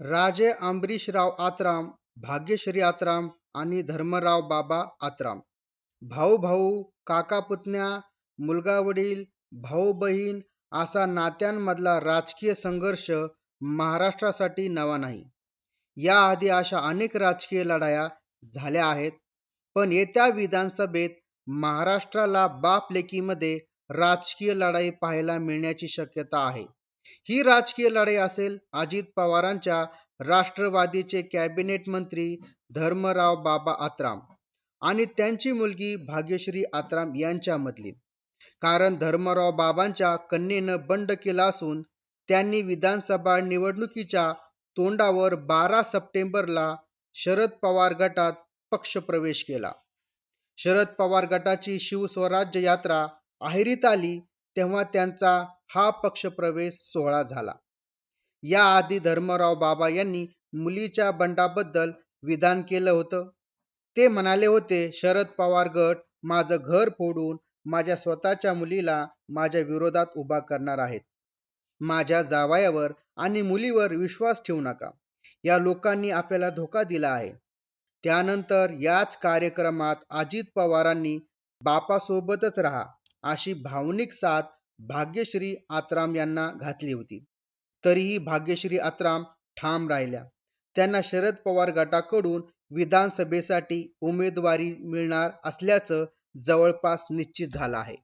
राजे अंबरीशराव आत्राम भाग्यश्री आत्राम आणि धर्मराव बाबा आत्राम. भाऊ भाऊ काका पुतण्या मुलगा वडील भाऊ बहीण असा नात्यांमधला राजकीय संघर्ष महाराष्ट्रासाठी नवा नाही. याआधी अशा अनेक राजकीय लढाया झाल्या आहेत पण येत्या विधानसभेत महाराष्ट्राला बाप लेकीमध्ये राजकीय लढाई पाहायला मिळण्याची शक्यता आहे. ही राजकीय लढाई असेल अजित पवारांच्या राष्ट्रवादीचे कॅबिनेट मंत्री धर्मराव बाबा आत्राम आणि त्यांची मुलगी भाग्यश्री आत्राम यांच्यामधली. कारण धर्मराव बाबांच्या कन्येनं बंड केला असून त्यांनी विधानसभा निवडणुकीच्या तोंडावर बारा सप्टेंबरला शरद पवार गटात पक्षप्रवेश केला. शरद पवार गटाची शिवस्वराज्य यात्रा अहेरीत आली तेव्हा त्यांचा हा पक्षप्रवेश सोहळा झाला. याआधी धर्मराव बाबा यांनी मुलीच्या बंडाबद्दल विधान केलं होतं. ते म्हणाले होते शरद पवार गट माझं घर फोडून माझ्या स्वतःच्या मुलीला माझ्या विरोधात उभा करणार आहेत. माझ्या जावयावर आणि मुलीवर विश्वास ठेवू नका. या लोकांनी आपल्याला धोका दिला आहे. त्यानंतर याच कार्यक्रमात अजित पवारांनी बापासोबतच राहा अशी भावनिक साथ भाग्यश्री आत्राम यांना घातली होती. तरीही भाग्यश्री आत्राम ठाम राहिल्या. त्यांना शरद पवार गटाकडून विधानसभेसाठी उमेदवारी मिळणार असल्याचं जवळपास निश्चित झालं आहे.